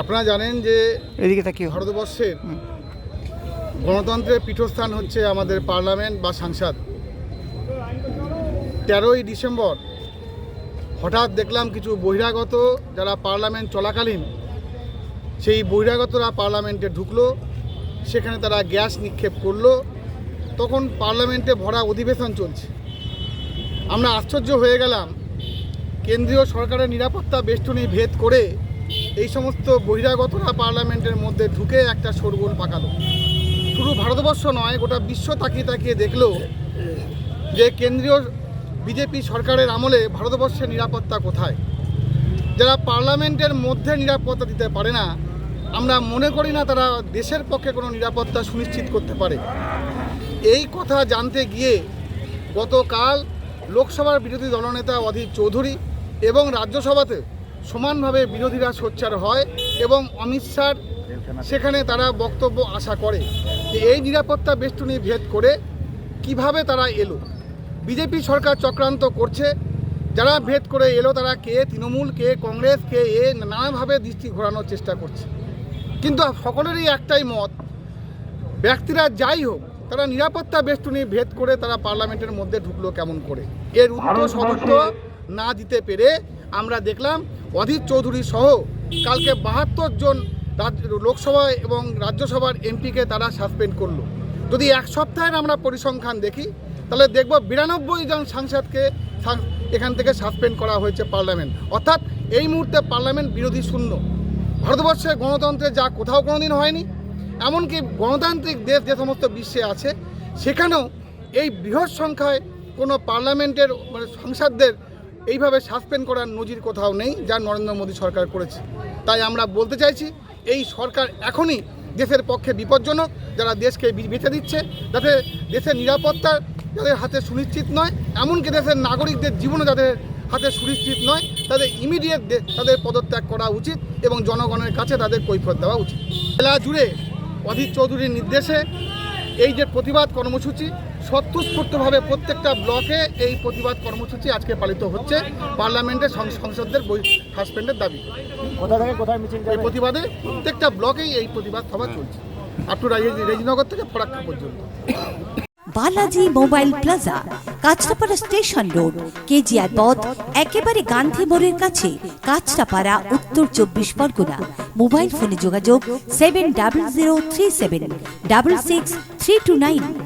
আপনারা জানেন যে এদিকে তাকিয়ে ভারতবর্ষের গণতন্ত্রের পীঠস্থান হচ্ছে আমাদের পার্লামেন্ট বা সাংসদ। তেরোই ডিসেম্বর হঠাৎ দেখলাম কিছু বহিরাগত যারা পার্লামেন্ট চলাকালীন সেই বহিরাগতরা পার্লামেন্টে ঢুকলো সেখানে তারা গ্যাস নিক্ষেপ করল তখন পার্লামেন্টে ভরা অধিবেশন চলছে। আমরা আশ্চর্য হয়ে গেলাম কেন্দ্রীয় সরকারের নিরাপত্তা বেষ্টনী ভেদ করে এই সমস্ত বহিরাগতরা পার্লামেন্টের মধ্যে ঢুকে একটা শোরগোল পাকালো। শুধু ভারতবর্ষ নয়, গোটা বিশ্ব তাকিয়ে তাকিয়ে দেখল যে কেন্দ্রীয় বিজেপি সরকারের আমলে ভারতবর্ষের নিরাপত্তা কোথায়। যারা পার্লামেন্টের মধ্যে নিরাপত্তা দিতে পারে না, আমরা মনে করি না তারা দেশের পক্ষে কোনো নিরাপত্তা সুনিশ্চিত করতে পারে। এই কথা জানতে গিয়ে গতকাল লোকসভার বিরোধী দলনেতা অধীর চৌধুরী এবং রাজ্যসভাতে সমানভাবে বিরোধীরা সোচ্চার হয় এবং অমিত শাহ সেখানে তারা বক্তব্য আশা করে যে এই নিরাপত্তা বেষ্টনী ভেদ করে কীভাবে তারা এলো? বিজেপি সরকার চক্রান্ত করছে। যারা ভেদ করে এলো তারা কে? তৃণমূল কে? কংগ্রেস কে? এ? নানাভাবে দৃষ্টি ঘোরানোর চেষ্টা করছে। কিন্তু সকলেরই একটাই মত ব্যক্তিরা যাই হোক তারা নিরাপত্তা বেষ্টনী ভেদ করে তারা পার্লামেন্টের মধ্যে ঢুকলো কেমন করে? এর উত্তর সদুত্তর না দিতে পেরে আমরা দেখলাম অধীর চৌধুরী সহ কালকে বাহাত্তর জন লোকসভা এবং রাজ্যসভার এমপিকে তারা সাসপেন্ড করল। যদি এক সপ্তাহের আমরা পরিসংখ্যান দেখি, তাহলে দেখব বিরানব্বই জন সাংসদকে এখান থেকে সাসপেন্ড করা হয়েছে পার্লামেন্ট। অর্থাৎ এই মুহূর্তে পার্লামেন্ট বিরোধী শূন্য। ভারতবর্ষে গণতন্ত্রে যা কোথাও কোনোদিন হয়নি, এমনকি গণতান্ত্রিক দেশ যে সমস্ত বিশ্বে আছে, সেখানেও এই বৃহৎ সংখ্যায় কোনো পার্লামেন্টের মানে সংসদদের এইভাবে সাসপেন্ড করার নজির কোথাও নেই, যা নরেন্দ্র মোদী সরকার করেছে। তাই আমরা বলতে চাইছি, এই সরকার এখনই দেশের পক্ষে বিপজ্জনক, যারা দেশকে বেঁচে দিচ্ছে, যাতে দেশের নিরাপত্তা যাদের হাতে সুনিশ্চিত নয়, এমনকি দেশের নাগরিকদের জীবনও যাদের হাতে সুনিশ্চিত নয়, তাদের ইমিডিয়েট তাদের পদত্যাগ করা উচিত এবং জনগণের কাছে তাদের কৈফত দেওয়া উচিত। জেলা জুড়ে অধীর চৌধুরীর নির্দেশে এই যে প্রতিবাদ কর্মসূচি স্বতঃস্ফূর্তভাবে প্রত্যেকটা ব্লকে এই প্রতিবাদ কর্মসূচি আজকে পালিত হচ্ছে। পার্লামেন্টের সং- সংসদদের বই সাসপেন্ডের দাবি। কোথা থেকে কোথায় মিছিল এই প্রতিবাদে প্রত্যেকটা ব্লকেই এই প্রতিবাদ সভা চলছে। আপ টু রেজিনগর থেকে ফরাক্কা পর্যন্ত। Balaji mobile plaza Kanchrapara station road KGR পথ একেবারে গান্ধী মোড়ের কাছে কাঁচরাপাড়া উত্তর চব্বিশ পরগনা। মোবাইল ফোনে যোগাযোগ seven double zero three seven double six three two nine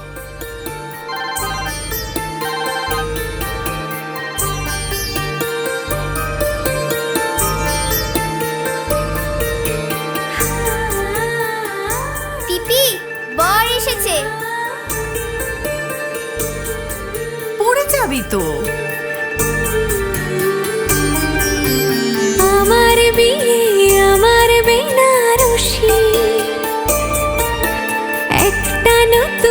যাবি আমার বিয়ে আমার বেনারসি। একটা নতুন